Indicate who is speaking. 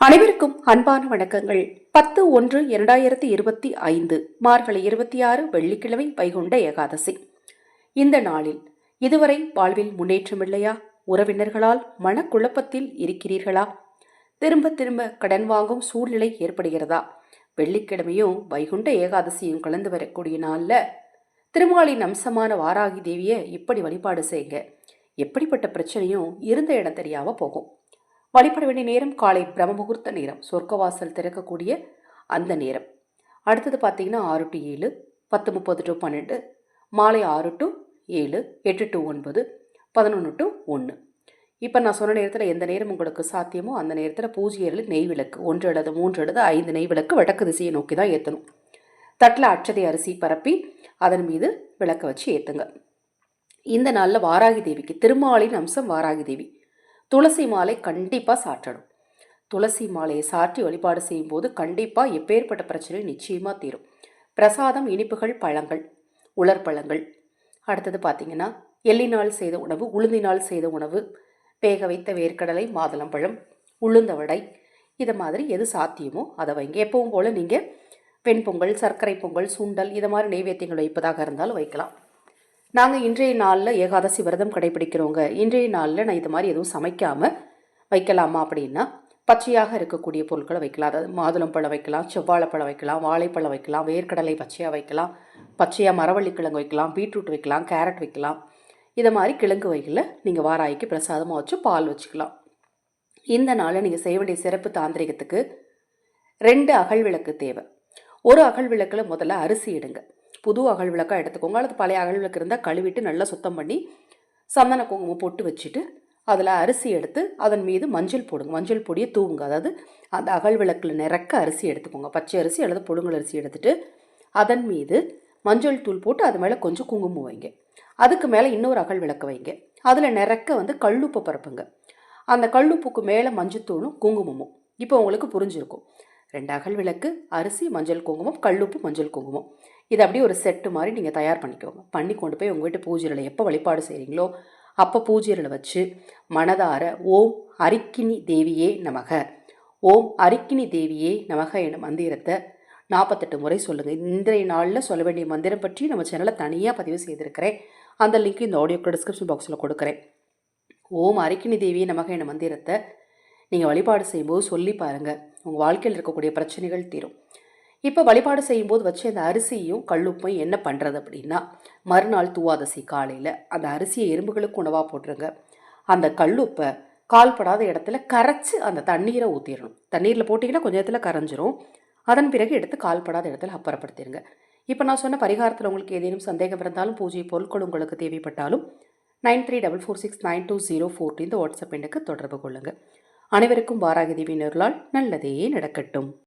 Speaker 1: அனைவருக்கும் அன்பான வணக்கங்கள். பத்து ஒன்று இரண்டாயிரத்தி இருபத்தி ஐந்து மார்கழி இருபத்தி ஆறு வெள்ளிக்கிழமை வைகுண்ட ஏகாதசி. இந்த நாளில் இதுவரை வாழ்வில் முன்னேற்றமில்லையா உறவினர்களால் மனக்குழப்பத்தில் இருக்கிறீர்களா? திரும்ப திரும்ப கடன் வாங்கும் சூழ்நிலை ஏற்படுகிறதா? வெள்ளிக்கிழமையும் வைகுண்ட ஏகாதசியும் கலந்து வரக்கூடிய நாளில் திருமாலின் அம்சமான வாராகி தேவியை இப்படி வழிபாடு செய்யுங்க. எப்படிப்பட்ட பிரச்சனையும் இருந்த இடம் தெரியாமல் போகும். வழிபட வேண்டிய நேரம் காலை பிரம்ம முகூர்த்த நேரம். சொர்க்கவாசல் திறக்கக்கூடிய அந்த நேரம். அடுத்தது பார்த்தீங்கன்னா ஆறு டு ஏழு பத்து முப்பது டு பன்னெண்டு மாலை ஆறு டு ஏழு எட்டு டு ஒன்பது பதினொன்று டு ஒன்று இப்போ நான் சொன்ன நேரத்தில் எந்த நேரம் உங்களுக்கு சாத்தியமோ அந்த நேரத்தில் பூஜையரில் நெய் விளக்கு ஒன்று அல்லது மூன்று அல்லது ஐந்து நெய் விளக்கு வடக்கு திசையை நோக்கி தான் ஏற்றணும் தட்டில் அச்சதை அரிசி பரப்பி அதன் மீது விளக்க வச்சு ஏற்றுங்க இந்த நாளில் வாராகி தேவிக்கு திருமாலின் அம்சம் வாராகி தேவி. துளசி மாலை கண்டிப்பாக சாற்றணும். துளசி மாலையை சாற்றி வழிபாடு செய்யும்போது கண்டிப்பாக எப்பேற்பட்ட பிரச்சனை நிச்சயமாக தீரும். பிரசாதம் இனிப்புகள் பழங்கள் உலர்பழங்கள். அடுத்தது பார்த்திங்கன்னா எள்ளினால் செய்த உணவு உளுந்தினால் செய்த உணவு வேக வைத்த வேர்க்கடலை மாதுளம்பழம் உளுந்த வடை. இதை மாதிரி எது சாத்தியமோ அதை வைங்க. எப்பவும் போல் நீங்கள் வெண்பொங்கல் சர்க்கரை பொங்கல் சுண்டல் இதை மாதிரி நைவேத்தியங்கள் வைப்பதாக இருந்தாலும் வைக்கலாம். நாங்கள் இன்றைய நாளில் ஏகாதசி விரதம் கடைபிடிக்கிறோங்க. இன்றைய நாளில் நான் இது மாதிரி எதுவும் சமைக்காமல் வைக்கலாமா அப்படின்னா பச்சையாக இருக்கக்கூடிய பொருட்களை வைக்கலாம். அதாவது மாதுளம்பழம் வைக்கலாம் செவ்வாழைப்பழம் வைக்கலாம் வாழைப்பழம் வைக்கலாம் வேர்க்கடலை பச்சையாக வைக்கலாம் பச்சையாக மரவள்ளி கிழங்கு வைக்கலாம் பீட்ரூட் வைக்கலாம் கேரட் வைக்கலாம். இதை மாதிரி கிழங்கு வகையில் நீங்கள் வாராய்க்கு பிரசாதமாக வச்சு பால் வச்சுக்கலாம். இந்த நாளில் நீங்கள் செய்ய வேண்டிய சிறப்பு தாந்திரிகத்துக்கு ரெண்டு அகல் விளக்கு தேவை. ஒரு அகல் விளக்கில் முதல்ல அரிசி இடுங்க புது அகல் விளக்காக எடுத்துக்கோங்க. அல்லது பழைய அகல் விளக்கு இருந்தால் கழுவிட்டு நல்லா சுத்தம் பண்ணி சந்தன குங்குமம் போட்டு வச்சுட்டு அதில் அரிசி எடுத்து அதன் மீது மஞ்சள் போடுங்க. மஞ்சள் பொடியை தூவுங்க. அதாவது அந்த அகல் விளக்கில் நிறக்க அரிசி எடுத்துக்கோங்க. பச்சை அரிசி அல்லது புழுங்கல் அரிசி எடுத்துகிட்டு அதன் மீது மஞ்சள் தூள் போட்டு அது மேலே கொஞ்சம் குங்குமம் வைங்க. அதுக்கு மேலே இன்னொரு அகல் விளக்கு வைங்க. அதில் நிறக்க வந்து கல்லுப்பு பரப்புங்க. அந்த கல்லுப்புக்கு மேலே மஞ்சத்தூளும் குங்குமமும். இப்போ உங்களுக்கு புரிஞ்சிருக்கும். ரெண்டு அகல் விளக்கு அரிசி மஞ்சள் குங்குமம் கல்லுப்பு மஞ்சள் குங்குமம். இது அப்படியே ஒரு செட்டு மாதிரி நீங்கள் தயார் பண்ணிக்கோங்க. பண்ணி கொண்டு போய் உங்கள் வீட்டு பூஜையில் எப்போ வழிபாடு செய்கிறீங்களோ அப்போ பூஜையில் வச்சு மனதார ஓம் அரிக்கினி தேவியே நமக. ஓம் அரிக்கினி தேவியே நமக என மந்திரத்தை நாற்பத்தெட்டு முறை சொல்லுங்கள் இன்றைய நாளில் சொல்ல வேண்டிய மந்திரம் பற்றி நம்ம சேனலில் தனியாக பதிவு செய்திருக்கிறேன். அந்த லிங்க் இந்த ஆடியோக்கு டிஸ்கிரிப்ஷன் பாக்ஸில் கொடுக்குறேன். ஓம் அரிக்கினி தேவியே நமக என மந்திரத்தை நீங்கள் வழிபாடு செய்யும்போது சொல்லி பாருங்கள் உங்கள் வாழ்க்கையில் இருக்கக்கூடிய பிரச்சனைகள் தீரும். இப்போ வழிபாடு செய்யும்போது வச்சு அந்த அரிசியும் கல்லுப்பையும் என்ன பண்ணுறது அப்படின்னா மறுநாள் தூவாதசி காலையில் அந்த அரிசியை எறும்புகளுக்கு உணவாக போட்டுருங்க. அந்த கல்லுப்பை கால்படாத இடத்துல கரைச்சி அந்த தண்ணீரை ஊற்றிடணும் தண்ணீரில் போட்டிங்கன்னா கொஞ்சம் இடத்துல கரைஞ்சிரும். அதன் பிறகு எடுத்து கால்படாத இடத்துல அப்புறப்படுத்திடுங்க இப்போ நான் சொன்ன பரிகாரத்தில் உங்களுக்கு ஏதேனும் சந்தேகம் இருந்தாலும் பூஜை பொருட்கள் உங்களுக்கு தேவைப்பட்டாலும் nine three double four six nine two zero four இந்த வாட்ஸ்அப் எண்ணுக்கு தொடர்பு கொள்ளுங்கள் அனைவருக்கும் வாராகி தேவியினர்களால் நல்லதே நடக்கட்டும்.